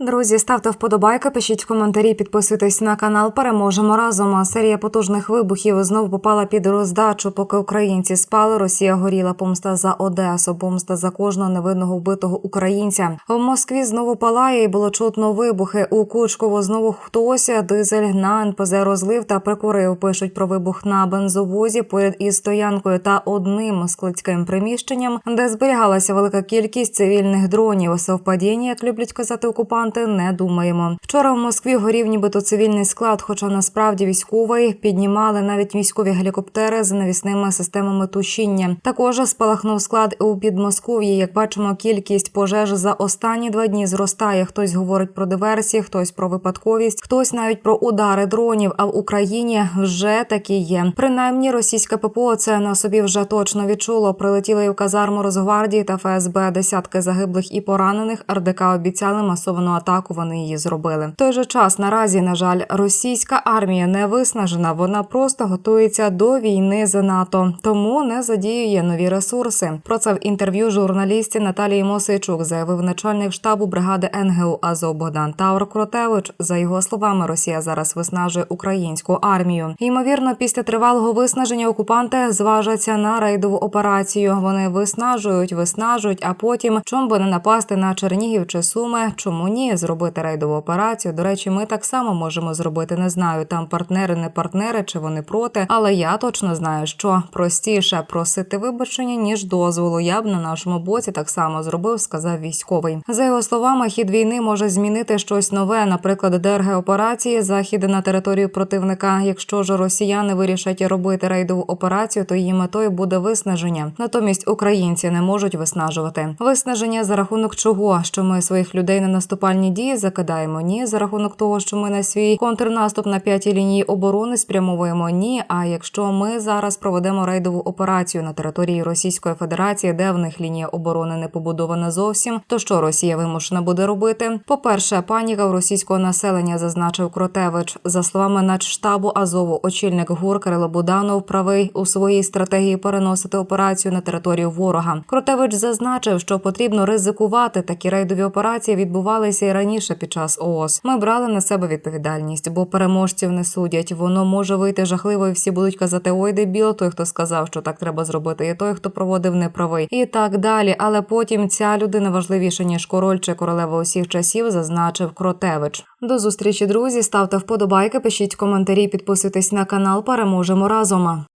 Друзі, ставте вподобайки, пишіть коментарі, підписуйтесь на канал. Переможемо разом. Серія потужних вибухів знову попала під роздачу. Поки українці спали, Росія горіла помста за Одесу, помста за кожного невинного вбитого українця. В Москві знову палає і було чутно вибухи. У Кучково знову хтось дизель на НПЗ розлив та прикурив. Пишуть про вибух на бензовозі поряд із стоянкою та одним складським приміщенням, де зберігалася велика кількість цивільних дронів. Совпадіння, як люблять казати окупанти, не думаємо. Вчора в Москві горів нібито цивільний склад, хоча насправді військовий піднімали навіть військові гелікоптери з навісними системами тушіння. Також спалахнув склад у Підмосков'ї. Як бачимо, кількість пожеж за останні два дні зростає. Хтось говорить про диверсії, хтось про випадковість, хтось навіть про удари дронів. А в Україні вже такі є. Принаймні, російське ППО це на собі вже точно відчуло. Прилетіли і в казарму Росгвардії та ФСБ десятки загиблих і поранених. РДК обіцяли масовану атаку. Вони її зробили. В той же час наразі, на жаль, російська армія не виснажена. Вона просто готується до війни з НАТО, тому не задіює нові ресурси. Про це в інтерв'ю журналісті Наталії Мосейчук заявив начальник штабу бригади НГУ Азов Богдан Таур Кротевич. За його словами, Росія зараз виснажує українську армію. Ймовірно, після тривалого виснаження окупанти зважаться на рейдову операцію. Вони виснажують, виснажують, а потім чом би не напасти на Чернігів чи Суми? Чому ні? Зробити рейдову операцію. До речі, ми так само можемо зробити. Не знаю, там партнери, не партнери, чи вони проти. Але я точно знаю, що простіше просити вибачення ніж дозволу. Я б на нашому боці так само зробив, сказав військовий. За його словами, хід війни може змінити щось нове, наприклад, ДРГ операції, захід на територію противника. Якщо ж росіяни вирішать робити рейдову операцію, то її метою буде виснаження. Натомість українці не можуть виснажувати. Виснаження за рахунок чого? Що ми своїх людей на наступальні дії закидаємо? Ні, за рахунок того, що ми на свій контрнаступ на п'ятій лінії оборони спрямовуємо. Ні. А якщо ми зараз проведемо рейдову операцію на території Російської Федерації, де в них лінія оборони не побудована зовсім, то що Росія вимушена буде робити? По перше, паніка в російського населення зазначив Кротевич. За словами начштабу Азову, очільник ГУР Кирило Буданов правий у своїй стратегії переносити операцію на територію ворога. Кротевич зазначив, що потрібно ризикувати. Такі рейдові операції відбувалися і раніше під час ООС. Ми брали на себе відповідальність, бо переможців не судять. Воно може вийти жахливо, і всі будуть казати: ой, дебіл, той, хто сказав, що так треба зробити, і той, хто проводив неправий, і так далі. Але потім ця людина важливіша ніж король чи королева усіх часів, зазначив Кротевич. До зустрічі, друзі. Ставте вподобайки, пишіть коментарі, підписуйтесь на канал. Переможемо разом.